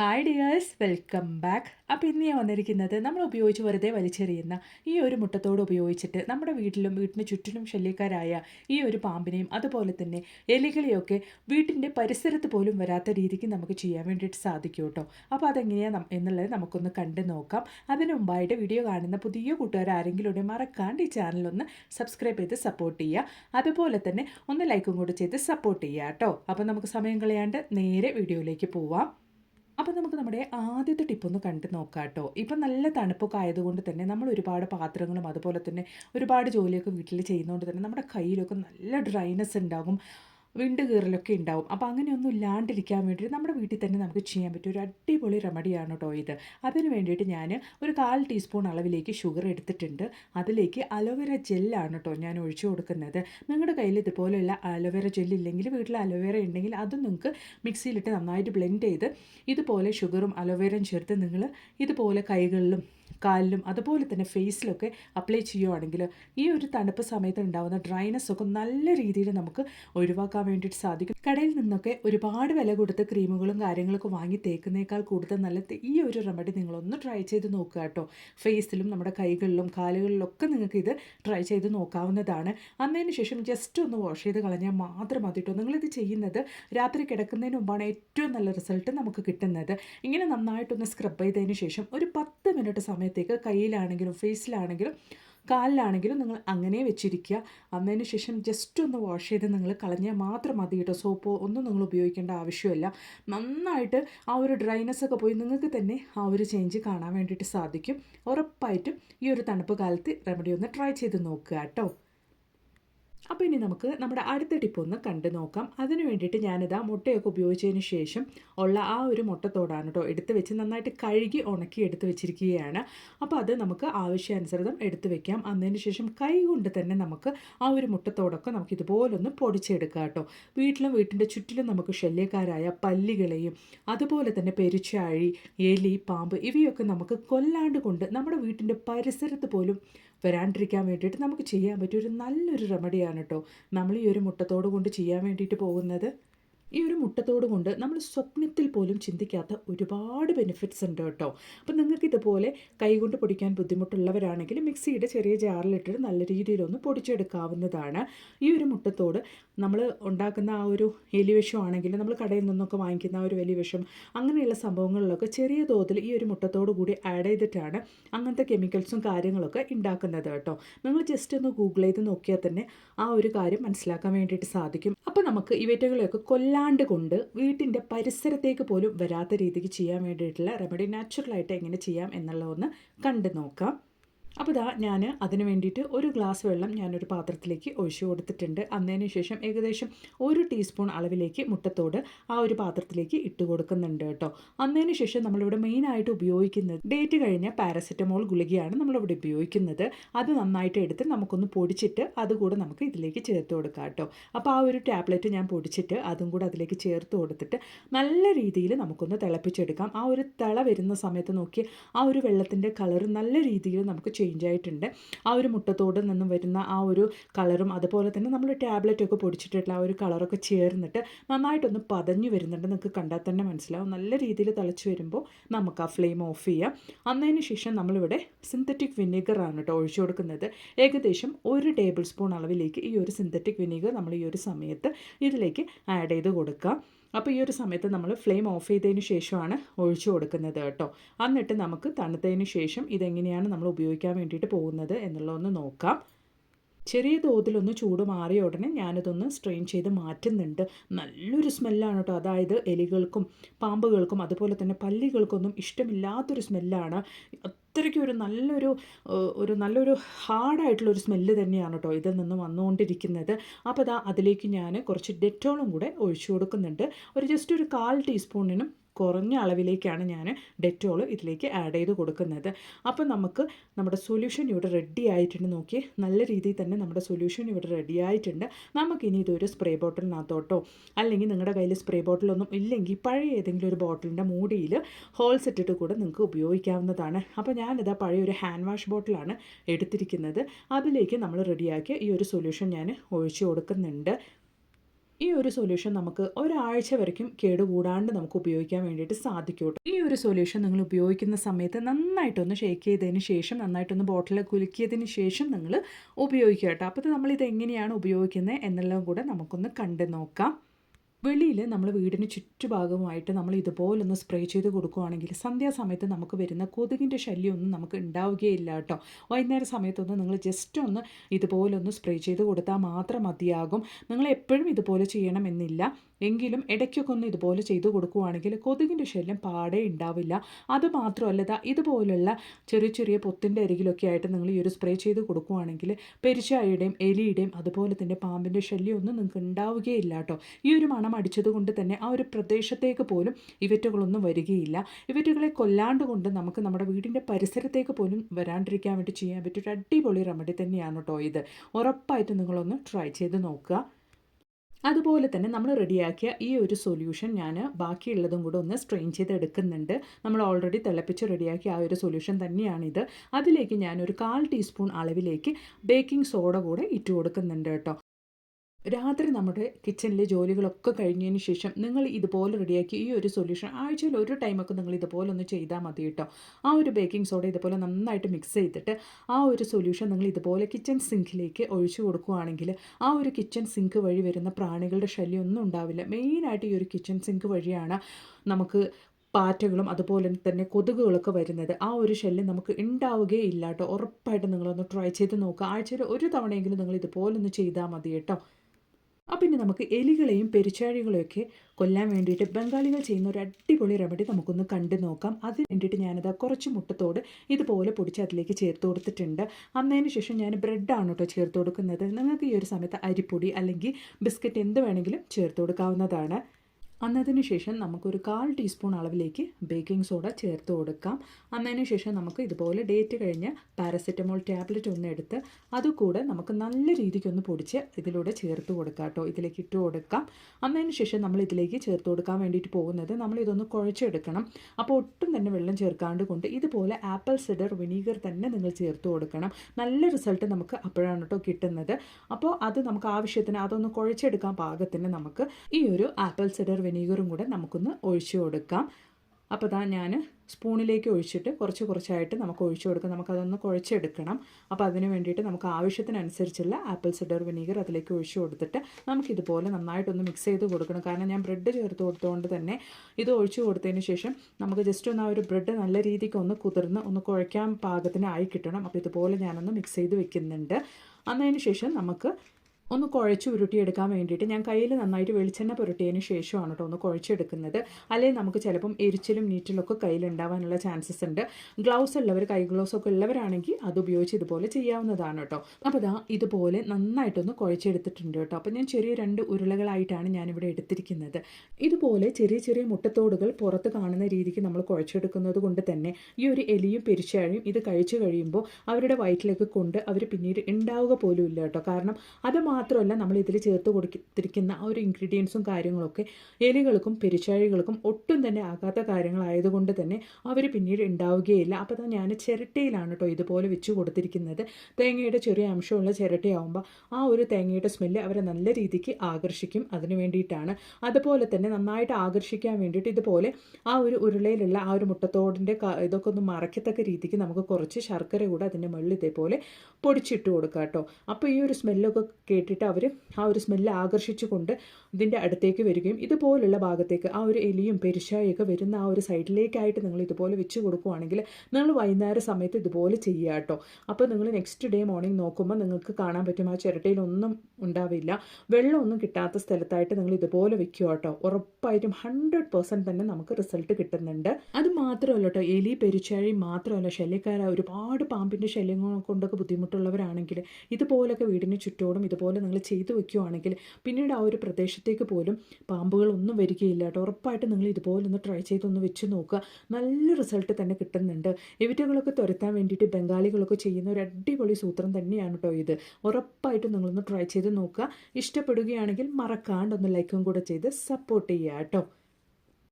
Hi dears welcome back അപ്പോൾ ഇന്ന് ഞാൻ വന്നിരിക്കുന്നത് നമ്മൾ ഉപയോഗിച്ച് വെറുതെ വലിച്ചെറിയുന്ന ഈ ഒരു മുട്ടത്തോട് ഉപയോഗിച്ചിട്ട് നമ്മുടെ വീട്ടിലും വീട്ടിന് ചുറ്റിലും ശല്യക്കാരായ ഈ ഒരു പാമ്പിനെയും അതുപോലെ തന്നെ എലികളെയൊക്കെ വീട്ടിന്റെ പരിസരത്ത് പോലും വരാത്ത രീതിക്ക് നമുക്ക് ചെയ്യാൻ വേണ്ടിയിട്ട് സാധിക്കും കേട്ടോ. അപ്പോൾ അതെങ്ങനെയാണ് എന്നുള്ളത് നമുക്കൊന്ന് കണ്ടു നോക്കാം. അതിനു മുമ്പായിട്ട് വീഡിയോ കാണുന്ന പുതിയ കൂട്ടുകാർ ആരെങ്കിലും ഉണ്ടെങ്കിൽ മറക്കാണ്ട് ഈ ചാനലൊന്ന് സബ്സ്ക്രൈബ് ചെയ്ത് സപ്പോർട്ട് ചെയ്യുക. അതുപോലെ തന്നെ ഒന്ന് ലൈക്കും കൂടി ചെയ്ത് സപ്പോർട്ട് ചെയ്യുക കേട്ടോ. അപ്പോൾ നമുക്ക് സമയം കളയാണ്ട് നേരെ വീഡിയോയിലേക്ക് പോവാം. അപ്പോൾ നമുക്ക് നമ്മുടെ ആദ്യത്തെ ടിപ്പൊന്ന് കണ്ടു നോക്കാം കേട്ടോ. ഇപ്പം നല്ല തണുപ്പൊക്കെ ആയതുകൊണ്ട് തന്നെ നമ്മൾ ഒരുപാട് പാത്രങ്ങളും അതുപോലെ തന്നെ ഒരുപാട് ജോലിയൊക്കെ വീട്ടിൽ ചെയ്യുന്നതുകൊണ്ട് തന്നെ നമ്മുടെ കയ്യിലൊക്കെ നല്ല ഡ്രൈനെസ് ഉണ്ടാകും. വിണ്ട് കീറലൊക്കെ ഉണ്ടാവും. അപ്പോൾ അങ്ങനെയൊന്നും ഇല്ലാണ്ടിരിക്കാൻ വേണ്ടിയിട്ട് നമ്മുടെ വീട്ടിൽ തന്നെ നമുക്ക് ചെയ്യാൻ പറ്റിയ ഒരു അടിപൊളി റെമഡിയാണ് കേട്ടോ ഇത്. അതിന് വേണ്ടിയിട്ട് ഞാൻ ഒരു കാൽ ടീസ്പൂൺ അളവിലേക്ക് ഷുഗർ എടുത്തിട്ടുണ്ട്. അതിലേക്ക് അലോവേര ജെല്ലാണ് കേട്ടോ ഞാൻ ഒഴിച്ചു കൊടുക്കുന്നത്. നിങ്ങളുടെ കയ്യിൽ ഇതുപോലെയുള്ള അലോവേര ജെല്ലില്ലെങ്കിൽ വീട്ടിൽ അലോവേര ഉണ്ടെങ്കിൽ അതും നിങ്ങൾക്ക് മിക്സിയിലിട്ട് നന്നായിട്ട് ബ്ലെൻഡ് ചെയ്ത് ഇതുപോലെ ഷുഗറും അലോവേരയും ചേർത്ത് നിങ്ങൾ ഇതുപോലെ കൈകളിലും കാലിലും അതുപോലെ തന്നെ ഫേസിലൊക്കെ അപ്ലൈ ചെയ്യുവാണെങ്കിൽ ഈ ഒരു തണുപ്പ് സമയത്ത് ഉണ്ടാകുന്ന ഡ്രൈനെസ് ഒക്കെ നല്ല രീതിയിൽ നമുക്ക് ഒഴിവാക്കാൻ വേണ്ടിയിട്ട് സാധിക്കും. കടയിൽ നിന്നൊക്കെ ഒരുപാട് വില കൊടുത്ത് ക്രീമുകളും കാര്യങ്ങളൊക്കെ വാങ്ങി തേക്കുന്നേക്കാൾ കൂടുതൽ നല്ല ഈ ഒരു റെമഡി നിങ്ങളൊന്ന് ട്രൈ ചെയ്ത് നോക്കുക കേട്ടോ. ഫേസിലും നമ്മുടെ കൈകളിലും കാലുകളിലൊക്കെ നിങ്ങൾക്ക് ഇത് ട്രൈ ചെയ്ത് നോക്കാവുന്നതാണ്. അന്നതിന് ശേഷം ജസ്റ്റ് ഒന്ന് വാഷ് ചെയ്ത് കളഞ്ഞാൽ മാത്രം മതി കേട്ടോ. നിങ്ങളിത് ചെയ്യുന്നത് രാത്രി കിടക്കുന്നതിന് മുമ്പാണ് ഏറ്റവും നല്ല റിസൾട്ട് നമുക്ക് കിട്ടുന്നത്. ഇങ്ങനെ നന്നായിട്ടൊന്ന് സ്ക്രബ് ചെയ്തതിന് ശേഷം ഒരു പത്ത് മിനിറ്റ് സമയത്തേക്ക് കയ്യിലാണെങ്കിലും ഫേസിലാണെങ്കിലും കാലിലാണെങ്കിലും നിങ്ങൾ അങ്ങനെ വെച്ചിരിക്കുക. അന്നതിന് ശേഷം ജസ്റ്റ് ഒന്ന് വാഷ് ചെയ്ത് നിങ്ങൾ കളഞ്ഞാൽ മാത്രം മതി കേട്ടോ. സോപ്പോ ഒന്നും നിങ്ങൾ ഉപയോഗിക്കേണ്ട ആവശ്യമില്ല. നന്നായിട്ട് ആ ഒരു ഡ്രൈനെസ് ഒക്കെ പോയി നിങ്ങൾക്ക് തന്നെ ആ ഒരു ചേഞ്ച് കാണാൻ വേണ്ടിയിട്ട് സാധിക്കും. ഉറപ്പായിട്ടും ഈ ഒരു തണുപ്പ് കാലത്ത് റെമഡി ഒന്ന് ട്രൈ ചെയ്ത് നോക്കുക കേട്ടോ. അപ്പോൾ ഇനി നമുക്ക് നമ്മുടെ അടുത്ത ടിപ്പ് ഒന്ന് കണ്ടു നോക്കാം. അതിന് വേണ്ടിയിട്ട് ഞാനിതാ മുട്ടയൊക്കെ ഉപയോഗിച്ചതിന് ശേഷം ഉള്ള ആ ഒരു മുട്ടത്തോടാണ് കേട്ടോ എടുത്ത് വെച്ച് നന്നായിട്ട് കഴുകി ഉണക്കി എടുത്ത് വെച്ചിരിക്കുകയാണ്. അപ്പോൾ അത് നമുക്ക് ആവശ്യാനുസൃതം എടുത്ത് വെക്കാം. അതിന് ശേഷം കൈ കൊണ്ട് തന്നെ നമുക്ക് ആ ഒരു മുട്ടത്തോടൊക്കെ നമുക്ക് ഇതുപോലൊന്ന് പൊടിച്ചെടുക്കാം കേട്ടോ വീട്ടിലും വീട്ടിന്റെ ചുറ്റിലും നമുക്ക് ശല്യക്കാരായ പല്ലികളെയും അതുപോലെ തന്നെ പെരുച്ചാഴി എലി പാമ്പ് ഇവയൊക്കെ നമുക്ക് കൊല്ലാണ്ട് കൊണ്ട് നമ്മുടെ വീട്ടിന്റെ പരിസരത്ത് പോലും വരാണ്ടിരിക്കാൻ വേണ്ടിയിട്ട് നമുക്ക് ചെയ്യാൻ പറ്റിയ ഒരു നല്ലൊരു റെമഡിയാണ് കേട്ടോ നമ്മൾ ഈ ഒരു മുട്ടത്തോട് കൊണ്ട് ചെയ്യാൻ വേണ്ടിയിട്ട് പോകുന്നത്. ഈ ഒരു മുട്ടത്തോട് കൊണ്ട് നമ്മൾ സ്വപ്നത്തിൽ പോലും ചിന്തിക്കാത്ത ഒരുപാട് ബെനിഫിറ്റ്സ് ഉണ്ട് കേട്ടോ. അപ്പം നിങ്ങൾക്ക് ഇതുപോലെ കൈകൊണ്ട് പൊടിക്കാൻ ബുദ്ധിമുട്ടുള്ളവരാണെങ്കിൽ മിക്സിയുടെ ചെറിയ ജാറിലിട്ടിട്ട് നല്ല രീതിയിലൊന്ന് പൊടിച്ചെടുക്കാവുന്നതാണ്. ഈ ഒരു മുട്ടത്തോട് നമ്മൾ ഉണ്ടാക്കുന്ന ആ ഒരു എലിവിഷം ആണെങ്കിൽ നമ്മൾ കടയിൽ നിന്നൊക്കെ വാങ്ങിക്കുന്ന ആ ഒരു എലിവിഷം അങ്ങനെയുള്ള സംഭവങ്ങളിലൊക്കെ ചെറിയ തോതിൽ ഈ ഒരു മുട്ടത്തോട് കൂടി ആഡ് ചെയ്തിട്ടാണ് അങ്ങനത്തെ കെമിക്കൽസും കാര്യങ്ങളൊക്കെ ഉണ്ടാക്കുന്നത് കേട്ടോ. നിങ്ങൾ ജസ്റ്റ് ഒന്ന് ഗൂഗിൾ ചെയ്ത് നോക്കിയാൽ തന്നെ ആ ഒരു കാര്യം മനസ്സിലാക്കാൻ വേണ്ടിയിട്ട് സാധിക്കും. അപ്പോൾ നമുക്ക് ഇവറ്റകളെയൊക്കെ കൊല്ലാൻ അല്ലാണ്ട് കൊണ്ട് വീട്ടിന്റെ പരിസരത്തേക്ക് പോലും വരാത്ത രീതിക്ക് ചെയ്യാൻ വേണ്ടിയിട്ടുള്ള റെമഡി നാച്ചുറലായിട്ട് എങ്ങനെ ചെയ്യാം എന്നുള്ളതൊന്ന് കണ്ടു നോക്കാം. അപ്പോൾ ഇതാ ഞാൻ അതിന് വേണ്ടിയിട്ട് ഒരു ഗ്ലാസ് വെള്ളം ഞാനൊരു പാത്രത്തിലേക്ക് ഒഴിച്ചു കൊടുത്തിട്ടുണ്ട്. അന്നതിന് ശേഷം ഏകദേശം ഒരു ടീസ്പൂൺ അളവിലേക്ക് മുട്ടത്തോട് ആ ഒരു പാത്രത്തിലേക്ക് ഇട്ട് കൊടുക്കുന്നുണ്ട് കേട്ടോ. അന്നതിന് ശേഷം നമ്മളിവിടെ മെയിനായിട്ട് ഉപയോഗിക്കുന്നത് ഡേറ്റ് കഴിഞ്ഞ പാരസെറ്റമോൾ ഗുളികയാണ് നമ്മളിവിടെ ഉപയോഗിക്കുന്നത്. അത് നന്നായിട്ട് എടുത്ത് നമുക്കൊന്ന് പൊടിച്ചിട്ട് അതുകൂടെ നമുക്ക് ഇതിലേക്ക് ചേർത്ത് കൊടുക്കാം കേട്ടോ. അപ്പോൾ ആ ഒരു ടാബ്ലറ്റ് ഞാൻ പൊടിച്ചിട്ട് അതും കൂടെ അതിലേക്ക് ചേർത്ത് കൊടുത്തിട്ട് നല്ല രീതിയിൽ നമുക്കൊന്ന് തിളപ്പിച്ചെടുക്കാം. ആ ഒരു തിള വരുന്ന സമയത്ത് നോക്കി ആ ഒരു വെള്ളത്തിന്റെ കളർ നല്ല രീതിയിൽ നമുക്ക് ചേഞ്ച് ആയിട്ടുണ്ട്. ആ ഒരു മുട്ടത്തോട് നിന്നും വരുന്ന ആ ഒരു കളറും അതുപോലെ തന്നെ നമ്മൾ ടാബ്ലറ്റ് ഒക്കെ പൊടിച്ചിട്ടുള്ള ആ ഒരു കളറൊക്കെ ചേർന്നിട്ട് നന്നായിട്ടൊന്ന് പതഞ്ഞു വരുന്നുണ്ട്. നിങ്ങൾക്ക് കണ്ടാൽ തന്നെ മനസ്സിലാവും. നല്ല രീതിയിൽ തിളച്ച് വരുമ്പോൾ നമുക്ക് ആ ഫ്ലെയിം ഓഫ് ചെയ്യാം. അന്നതിന് ശേഷം നമ്മളിവിടെ സിന്തറ്റിക് വിനീഗറാണ് കേട്ടോ ഒഴിച്ചു കൊടുക്കുന്നത്. ഏകദേശം ഒരു ടേബിൾ സ്പൂൺ അളവിലേക്ക് ഈ ഒരു സിന്തറ്റിക് വിനീഗർ നമ്മൾ ഈ ഒരു സമയത്ത് ഇതിലേക്ക് ആഡ് ചെയ്ത് കൊടുക്കുക അപ്പോൾ ഈ ഒരു സമയത്ത് നമ്മൾ ഫ്ലെയിം ഓഫ് ചെയ്തതിന് ശേഷമാണ് ഒഴിച്ചു കൊടുക്കുന്നത് കേട്ടോ. എന്നിട്ട് നമുക്ക് തണുത്തതിന് ശേഷം ഇതെങ്ങനെയാണ് നമ്മൾ ഉപയോഗിക്കാൻ വേണ്ടിയിട്ട് പോകുന്നത് എന്നുള്ളതൊന്ന് നോക്കാം. ചെറിയ തോതിലൊന്ന് ചൂട് മാറിയ ഉടനെ ഞാനിതൊന്ന് സ്ട്രെയിൻ ചെയ്ത് മാറ്റുന്നുണ്ട്. നല്ലൊരു സ്മെല്ലാണ് കേട്ടോ അതായത് എലികൾക്കും പാമ്പുകൾക്കും അതുപോലെ തന്നെ പല്ലികൾക്കൊന്നും ഇഷ്ടമില്ലാത്തൊരു സ്മെല്ലാണ് അത്രയ്ക്കും ഒരു നല്ലൊരു ഒരു നല്ലൊരു ഹാർഡായിട്ടുള്ളൊരു സ്മെല്ല് തന്നെയാണ് കേട്ടോ ഇതിൽ നിന്ന് വന്നുകൊണ്ടിരിക്കുന്നത്. അപ്പോൾ അതാ അതിലേക്ക് ഞാൻ കുറച്ച് ഡെറ്റോളും കൂടെ ഒഴിച്ചു കൊടുക്കുന്നുണ്ട്. ഒരു ജസ്റ്റ് ഒരു കാൽ ടീസ്പൂണിനും കുറഞ്ഞ അളവിലേക്കാണ് ഞാൻ ഡെറ്റോൾ ഇതിലേക്ക് ആഡ് ചെയ്ത് കൊടുക്കുന്നത്. അപ്പോൾ നമുക്ക് നമ്മുടെ സൊല്യൂഷൻ ഇവിടെ റെഡി ആയിട്ടുണ്ട് നോക്കി. നല്ല രീതിയിൽ തന്നെ നമ്മുടെ സൊല്യൂഷൻ ഇവിടെ റെഡി ആയിട്ടുണ്ട്. നമുക്കിനി ഇതൊരു സ്പ്രേ ബോട്ടിലിനകത്തോട്ടോ അല്ലെങ്കിൽ നിങ്ങളുടെ കയ്യിൽ സ്പ്രേ ബോട്ടിലൊന്നും ഇല്ലെങ്കിൽ പഴയ ഏതെങ്കിലും ഒരു ബോട്ടിലിന്റെ മൂടിയിൽ ഹോൾസ് ഇട്ടിട്ട് കൂടെ നിങ്ങൾക്ക് ഉപയോഗിക്കാവുന്നതാണ്. അപ്പോൾ ഞാനിതാ പഴയ ഒരു ഹാൻഡ് വാഷ് ബോട്ടിലാണ് എടുത്തിരിക്കുന്നത്. അതിലേക്ക് നമ്മൾ റെഡിയാക്കിയ ഈ ഒരു സൊല്യൂഷൻ ഞാൻ ഒഴിച്ചു കൊടുക്കുന്നുണ്ട്. ഈ ഒരു സൊല്യൂഷൻ നമുക്ക് ഒരാഴ്ച വരയ്ക്കും കേടുകൂടാണ്ട് നമുക്ക് ഉപയോഗിക്കാൻ വേണ്ടിയിട്ട് സാധിക്കും കേട്ടോ ഈ ഒരു സൊല്യൂഷൻ നിങ്ങൾ ഉപയോഗിക്കുന്ന സമയത്ത് നന്നായിട്ടൊന്ന് ഷേക്ക് ചെയ്തതിന് ശേഷം നന്നായിട്ടൊന്ന് ബോട്ടിൽ കുലുക്കിയതിന് ശേഷം നിങ്ങൾ ഉപയോഗിക്കുക കേട്ടോ അപ്പോൾ ഇത് എങ്ങനെയാണ് ഉപയോഗിക്കുന്നത് എന്നെല്ലാം കൂടെ നമുക്കൊന്ന് കണ്ടു നോക്കാം. വെളിയിൽ നമ്മൾ വീടിന് ചുറ്റുഭാഗമായിട്ട് നമ്മൾ ഇതുപോലൊന്ന് സ്പ്രേ ചെയ്ത് കൊടുക്കുകയാണെങ്കിൽ സന്ധ്യാസമയത്ത് നമുക്ക് വരുന്ന കൊതുകിന്റെ ശല്യമൊന്നും നമുക്ക് ഉണ്ടാവുകയില്ല കേട്ടോ. വൈകുന്നേര സമയത്തൊന്ന് നിങ്ങൾ ജസ്റ്റ് ഒന്ന് ഇതുപോലൊന്ന് സ്പ്രേ ചെയ്ത് കൊടുത്താൽ മാത്രം മതിയാകും. നിങ്ങൾ എപ്പോഴും ഇതുപോലെ ചെയ്യണമെന്നില്ല. എങ്കിലും ഇടയ്ക്കൊക്കെ ഒന്ന് ഇതുപോലെ ചെയ്തു കൊടുക്കുകയാണെങ്കിൽ കൊതുകിന്റെ ശല്യം പാടെ ഉണ്ടാവില്ല അത് മാത്രമല്ല ഇതുപോലുള്ള ചെറിയ ചെറിയ പൊത്തിന്റെ അരികിലൊക്കെ ആയിട്ട് നിങ്ങൾ ഈ ഒരു സ്പ്രേ ചെയ്ത് കൊടുക്കുകയാണെങ്കിൽ പെരിച്ചായയുടെയും എലിയുടെയും അതുപോലെ തന്നെ പാമ്പിന്റെ ശല്യമൊന്നും നിങ്ങൾക്ക് ഉണ്ടാവുകയില്ല കേട്ടോ. ഈ ഒരു മണം അടിച്ചതുകൊണ്ട് തന്നെ ആ ഒരു പ്രദേശത്തേക്ക് പോലും ഇവറ്റുകളൊന്നും വരികയില്ല. ഇവറ്റുകളെ കൊല്ലാണ്ട് കൊണ്ട് നമുക്ക് നമ്മുടെ വീടിന്റെ പരിസരത്തേക്ക് പോലും വരാണ്ടിരിക്കാൻ വേണ്ടി ചെയ്യാൻ പറ്റിയ അടിപൊളി റെമഡി തന്നെയാണ് കേട്ടോ ഇത്. ഉറപ്പായിട്ടും നിങ്ങളൊന്ന് ട്രൈ ചെയ്ത് നോക്കുക. അതുപോലെ തന്നെ നമ്മൾ റെഡിയാക്കിയ ഈ ഒരു സൊല്യൂഷൻ ഞാൻ ബാക്കിയുള്ളതും കൂടെ ഒന്ന് സ്ട്രെയിൻ ചെയ്ത് എടുക്കുന്നുണ്ട്. നമ്മൾ ഓൾറെഡി തിളപ്പിച്ച് റെഡിയാക്കിയ ആ ഒരു സൊല്യൂഷൻ തന്നെയാണിത് അതിലേക്ക് ഞാനൊരു കാൽ ടീസ്പൂൺ അളവിലേക്ക് ബേക്കിംഗ് സോഡ കൂടെ ഇട്ട് കൊടുക്കുന്നുണ്ട് കേട്ടോ. രാത്രി നമ്മുടെ കിച്ചണിലെ ജോലികളൊക്കെ കഴിഞ്ഞതിന് ശേഷം നിങ്ങൾ ഇതുപോലെ റെഡിയാക്കി ഈ ഒരു സൊല്യൂഷൻ ആഴ്ചയിൽ ഒരു ടൈമൊക്കെ നിങ്ങൾ ഇതുപോലെ ഒന്ന് ചെയ്താൽ മതി കേട്ടോ. ആ ഒരു ബേക്കിംഗ് സോഡ ഇതുപോലെ നന്നായിട്ട് മിക്സ് ചെയ്തിട്ട് ആ ഒരു സൊല്യൂഷൻ നിങ്ങൾ ഇതുപോലെ കിച്ചൺ സിങ്കിലേക്ക് ഒഴിച്ചു കൊടുക്കുകയാണെങ്കിൽ ആ ഒരു കിച്ചൺ സിങ്ക് വഴി വരുന്ന പ്രാണികളുടെ ശല്യം ഒന്നും ഉണ്ടാവില്ല. മെയിനായിട്ട് ഈ ഒരു കിച്ചൺ സിങ്ക് വഴിയാണ് നമുക്ക് പാറ്റകളും അതുപോലെ തന്നെ കൊതുകുകളൊക്കെ വരുന്നത്. ആ ഒരു ശല്യം നമുക്ക് ഉണ്ടാവുകയേ കേട്ടോ. ഉറപ്പായിട്ടും നിങ്ങളൊന്ന് ട്രൈ ചെയ്ത് നോക്കുക. ആഴ്ചയിൽ ഒരു തവണയെങ്കിലും നിങ്ങൾ ഇതുപോലെ ഒന്ന് ചെയ്താൽ മതി കേട്ടോ. അപ്പം ഇനി നമുക്ക് എലികളെയും പെരിച്ചാഴികളെയൊക്കെ കൊല്ലാൻ വേണ്ടിയിട്ട് ബംഗാളികൾ ചെയ്യുന്ന ഒരു അടിപൊളി റെമഡി നമുക്കൊന്ന് കണ്ടു നോക്കാം. അതിന് വേണ്ടിയിട്ട് ഞാനത് കുറച്ച് മുട്ടത്തോട് ഇതുപോലെ പൊടിച്ച് അതിലേക്ക് ചേർത്ത് കൊടുത്തിട്ടുണ്ട്. അന്നതിന് ശേഷം ഞാൻ ബ്രെഡാണ് കേട്ടോ ചേർത്ത് കൊടുക്കുന്നത്. നിങ്ങൾക്ക് ഈ ഒരു സമയത്ത് അരിപ്പൊടി അല്ലെങ്കിൽ ബിസ്ക്കറ്റ് എന്ത് വേണമെങ്കിലും ചേർത്ത് കൊടുക്കാവുന്നതാണ്. അന്നതിന് ശേഷം നമുക്കൊരു കാൽ ടീസ്പൂൺ അളവിലേക്ക് ബേക്കിംഗ് സോഡ ചേർത്ത് കൊടുക്കാം. അന്നതിന് ശേഷം നമുക്ക് ഇതുപോലെ ഡേറ്റ് കഴിഞ്ഞ് പാരസെറ്റമോൾ ടാബ്ലറ്റ് ഒന്ന് എടുത്ത് അതുകൂടെ നമുക്ക് നല്ല രീതിക്കൊന്ന് പൊടിച്ച് ഇതിലൂടെ ചേർത്ത് കൊടുക്കാം കേട്ടോ. ഇതിലേക്ക് ഇട്ട് കൊടുക്കാം. അന്നതിന് ശേഷം നമ്മൾ ഇതിലേക്ക് ചേർത്ത് കൊടുക്കാൻ വേണ്ടിയിട്ട് പോകുന്നത് നമ്മൾ ഇതൊന്ന് കുഴച്ചെടുക്കണം. അപ്പോൾ ഒട്ടും തന്നെ വെള്ളം ചേർക്കാണ്ട് കൊണ്ട് ഇതുപോലെ ആപ്പിൾ സിഡർ വിനീഗർ തന്നെ നിങ്ങൾ ചേർത്ത് കൊടുക്കണം. നല്ല റിസൾട്ട് നമുക്ക് അപ്പോഴാണ് കേട്ടോ കിട്ടുന്നത്. അപ്പോൾ അത് നമുക്ക് ആവശ്യത്തിന് അതൊന്ന് കുഴച്ചെടുക്കാൻ പാകത്തിന് നമുക്ക് ഈ ഒരു ആപ്പിൾ സിഡർ വിനീഗറും കൂടെ നമുക്കൊന്ന് ഒഴിച്ചു കൊടുക്കാം. അപ്പോൾ ഇതാ ഞാൻ സ്പൂണിലേക്ക് ഒഴിച്ചിട്ട് കുറച്ച് കുറച്ചായിട്ട് നമുക്ക് ഒഴിച്ചു കൊടുക്കാം. നമുക്കതൊന്ന് കുഴച്ചെടുക്കണം. അപ്പോൾ അതിന് വേണ്ടിയിട്ട് നമുക്ക് ആവശ്യത്തിനനുസരിച്ചുള്ള ആപ്പിൾ സിഡർ വിനീഗർ അതിലേക്ക് ഒഴിച്ചു കൊടുത്തിട്ട് നമുക്കിതുപോലെ നന്നായിട്ടൊന്ന് മിക്സ് ചെയ്ത് കൊടുക്കണം. കാരണം ഞാൻ ബ്രെഡ് ചേർത്ത് കൊടുത്തുകൊണ്ട് തന്നെ ഇത് ഒഴിച്ചു കൊടുത്തതിന് ശേഷം നമുക്ക് ജസ്റ്റ് ഒന്ന് ആ ഒരു ബ്രെഡ് നല്ല രീതിക്ക് ഒന്ന് കുതിർന്ന് ഒന്ന് കുഴയ്ക്കാൻ പാകത്തിനായി കിട്ടണം. അപ്പോൾ ഇതുപോലെ ഞാനൊന്ന് മിക്സ് ചെയ്ത് വെക്കുന്നുണ്ട്. അന്നതിന് ശേഷം നമുക്ക് ഒന്ന് കുഴച്ച് ഉരുട്ടിയെടുക്കാൻ വേണ്ടിയിട്ട് ഞാൻ കയ്യിൽ നന്നായിട്ട് വെളിച്ചെണ്ണ പുരട്ടിയതിന് ശേഷമാണ് കേട്ടോ ഒന്ന് കുഴച്ചെടുക്കുന്നത്. അല്ലെങ്കിൽ നമുക്ക് ചിലപ്പം എരിച്ചിലും നീറ്റിലൊക്കെ കയ്യിലുണ്ടാവാനുള്ള ചാൻസസ് ഉണ്ട്. ഗ്ലൗസ് ഉള്ളവർ കൈ ഗ്ലൗസ് ഒക്കെ ഉള്ളവരാണെങ്കിൽ അത് ഉപയോഗിച്ച് ഇതുപോലെ ചെയ്യാവുന്നതാണ് കേട്ടോ. അപ്പോൾ ഇതാ ഇതുപോലെ നന്നായിട്ടൊന്ന് കുഴച്ചെടുത്തിട്ടുണ്ട് കേട്ടോ. അപ്പോൾ ഞാൻ ചെറിയ രണ്ട് ഉരുളകളായിട്ടാണ് ഞാനിവിടെ എടുത്തിരിക്കുന്നത്. ഇതുപോലെ ചെറിയ ചെറിയ മുട്ടത്തോടുകൾ പുറത്ത് കാണുന്ന രീതിക്ക് നമ്മൾ കുഴച്ചെടുക്കുന്നത് കൊണ്ട് തന്നെ ഈ ഒരു എലിയും പെരിച്ചാഴിയും ഇത് കഴിച്ചു കഴിയുമ്പോൾ അവരുടെ വയറ്റിലേക്ക് കൊണ്ട് അവർ പിന്നീട് ഉണ്ടാവുക പോലും ഇല്ല കേട്ടോ. കാരണം അത് മാത്രമല്ല നമ്മൾ ഇതിൽ ചേർത്ത് കൊടുത്തിരിക്കുന്ന ആ ഒരു ഇൻഗ്രീഡിയൻസും കാര്യങ്ങളൊക്കെ എലികൾക്കും പെരിച്ചാഴികൾക്കും ഒട്ടും തന്നെ ആകാത്ത കാര്യങ്ങളായതുകൊണ്ട് തന്നെ അവർ പിന്നീട് ഉണ്ടാവുകയില്ല. അപ്പോൾ തന്നെ ഞാൻ ചിരട്ടയിലാണ് കേട്ടോ ഇതുപോലെ വെച്ച് കൊടുത്തിരിക്കുന്നത്. തേങ്ങയുടെ ചെറിയ അംശമുള്ള ചിരട്ടയാവുമ്പോൾ ആ ഒരു തേങ്ങയുടെ സ്മെല്ല് അവരെ നല്ല രീതിക്ക് ആകർഷിക്കും അതിന് വേണ്ടിയിട്ടാണ്. അതുപോലെ തന്നെ നന്നായിട്ട് ആകർഷിക്കാൻ വേണ്ടിയിട്ട് ഇതുപോലെ ആ ഒരു ഉരുളയിലുള്ള ആ ഒരു മുട്ടത്തോടിന്റെ ഇതൊക്കെ ഒന്ന് മറയ്ക്കത്തക്ക രീതിക്ക് നമുക്ക് കുറച്ച് ശർക്കര കൂടെ അതിന്റെ മുകളിൽ ഇതേപോലെ പൊടിച്ചിട്ട് കൊടുക്കാം കേട്ടോ. അപ്പോൾ ഈ ഒരു സ്മെല്ലൊക്കെ കേട്ടിട്ട് അവർ ആ ഒരു സ്മെല്ല് ആകർഷിച്ചുകൊണ്ട് ഇതിന്റെ അടുത്തേക്ക് വരികയും ഇതുപോലുള്ള ഭാഗത്തേക്ക് ആ ഒരു എലിയും പെരിശായൊക്കെ വരുന്ന ആ ഒരു സൈഡിലേക്കായിട്ട് നിങ്ങൾ ഇതുപോലെ വെച്ച് കൊടുക്കുവാണെങ്കിൽ നിങ്ങൾ വൈകുന്നേര സമയത്ത് ഇതുപോലെ ചെയ്യുക കേട്ടോ അപ്പോൾ നിങ്ങൾ നെക്സ്റ്റ് ഡേ മോർണിംഗ് നോക്കുമ്പോൾ നിങ്ങൾക്ക് കാണാൻ പറ്റും ആ ചിരട്ടയിലൊന്നും ഉണ്ടാവില്ല. വെള്ളമൊന്നും കിട്ടാത്ത സ്ഥലത്തായിട്ട് നിങ്ങൾ ഇതുപോലെ വെക്കുക കേട്ടോ ഉറപ്പായിട്ടും ഹൺഡ്രഡ് പെർസെന്റ് തന്നെ നമുക്ക് റിസൾട്ട് കിട്ടുന്നുണ്ട്. അത് മാത്രമല്ല കേട്ടോ എലി പെരിച്ചാഴി മാത്രമല്ല ശല്യക്കാര ഒരുപാട് പാമ്പിന്റെ ശല്യങ്ങൾ കൊണ്ടൊക്കെ ബുദ്ധിമുട്ടുള്ളവരാണെങ്കിൽ ഇതുപോലൊക്കെ വീടിന് ചുറ്റോടും ഇതുപോലെ നിങ്ങൾ ചെയ്തു വെക്കുകയാണെങ്കിൽ പിന്നീട് ആ ഒരു പ്രദേശത്തേക്ക് പോലും പാമ്പുകളൊന്നും വരികയില്ല കേട്ടോ. ഉറപ്പായിട്ട് നിങ്ങൾ ഇതുപോലെ ഒന്ന് ട്രൈ ചെയ്തൊന്ന് വെച്ച് നോക്കുക. നല്ല റിസൾട്ട് തന്നെ കിട്ടുന്നുണ്ട്. എവിറ്റുകളൊക്കെ തുരത്താൻ വേണ്ടിയിട്ട് ബംഗാളികളൊക്കെ ചെയ്യുന്ന ഒരു അടിപൊളി സൂത്രം തന്നെയാണ് കേട്ടോ ഇത്. ഉറപ്പായിട്ടും നിങ്ങളൊന്ന് ട്രൈ ചെയ്ത് നോക്കുക. ഇഷ്ടപ്പെടുകയാണെങ്കിൽ മറക്കാണ്ട് ഒന്ന് ലൈക്കും കൂടെ ചെയ്ത് സപ്പോർട്ട് ചെയ്യുക കേട്ടോ.